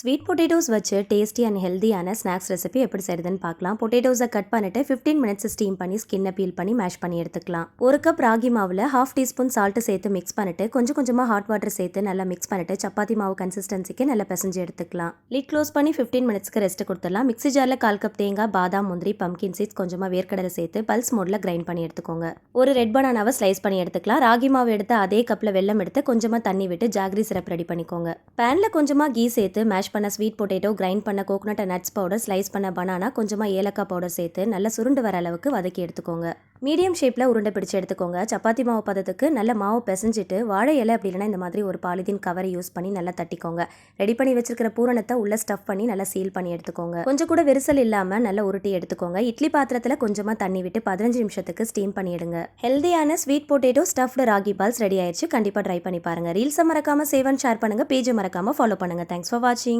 Sweet potatoes வச்சு tasty and ஹெல்தியான snacks recipe எப்படி செய்யுதுன்னு பார்க்கலாம். பொட்டேட்டோஸை கட் பண்ணிட்டு ஃபிஃப்டீன் மினிட்ஸ் ஸ்டீம் பண்ணி ஸ்கின்னை பீல் பண்ணி மேஷ் பண்ணி எடுத்துக்கலாம். ஒரு கப் ராகி மாவில் ஹாஃப் டீஸ்பூன் சால்ட்டு சேர்த்து மிக்ஸ் பண்ணிட்டு கொஞ்சம் கொஞ்சமாக ஹாட் வாட்டர் சேர்த்து நல்லா மிக்ஸ் பண்ணிட்டு சப்பாத்தி மாவு கன்சிஸ்டன்சிக்கு நல்லா பிசைஞ்சு எடுத்துக்கலாம். லிட் க்ளோஸ் பண்ணி ஃபிஃப்டீன் மினிட்ஸ்க்கு ரெஸ்ட் கொடுத்துடலாம். மிக்ஸி ஜாரில் கால் கப் தேங்காய் பாதாம் முந்திரி பம்கின் சீட்ஸ் கொஞ்சமாக வேர்க்கடலை சேர்த்து பல்ஸ் மோடில் கிரைண்ட் பண்ணி எடுத்துக்கோங்க. ஒரு ரெட் பனானாவை ஸ்லைஸ் பண்ணி எடுத்துக்கலாம். ராகி மாவு எடுத்து அதே கப்பில் வெல்லம் எடுத்து கொஞ்சமாக தண்ணி விட்டு ஜாகிரி சிரப் ரெடி பண்ணிக்கோங்க. பேனில் கொஞ்சமாக கீ சேர்த்து மேஷ் பண்ண ஸ்வீட் பொட்டேட்டோ கிரைண்ட் பண்ண கோகோனட் நட்ஸ் பவுடர் ஸ்லைஸ் பண்ண பனானா கொஞ்சமாக ஏலக்காய் பவுடர் சேர்த்து நல்லா சுருண்டு வர அளவுக்கு வதக்கி எடுத்துக்கோங்க. மீடியம் ஷேப்பில் உருண்டை பிடிச்சி எடுத்துக்கோங்க. சப்பாத்தி மாவு பதத்துக்கு நல்ல மாவு பிசைஞ்சிட்டு வாழை இலை அப்படி இந்த மாதிரி ஒரு பாலிதீன் கவரை யூஸ் பண்ணி நல்லா தட்டிக்கோங்க. ரெடி பண்ணி வச்சிருக்கிற பூரணத்தை உள்ள ஸ்டஃப் பண்ணி நல்லா சீல் பண்ணி எடுத்துக்கோங்க. கொஞ்சம் கூட விரிசல் இல்லாமல் நல்லா உருட்டி எடுத்துக்கோங்க. இட்லி பாத்திரத்தில் கொஞ்சமாக தண்ணி விட்டு பதினஞ்சு நிமிஷத்துக்கு ஸ்டீம் பண்ணிடுங்க ஹெல்தியான sweet potato stuffed ragi balls ready ஆயிடுச்சு கண்டிப்பாக ட்ரை பண்ணி பாருங்க. ரீல்ஸை மறக்காம சேவ் அண்ட் ஷேர் பண்ணுங்க பேஜை மறக்காம ஃபாலோ பண்ணுங்க. தேங்க்ஸ் ஃபார் வாட்சிங்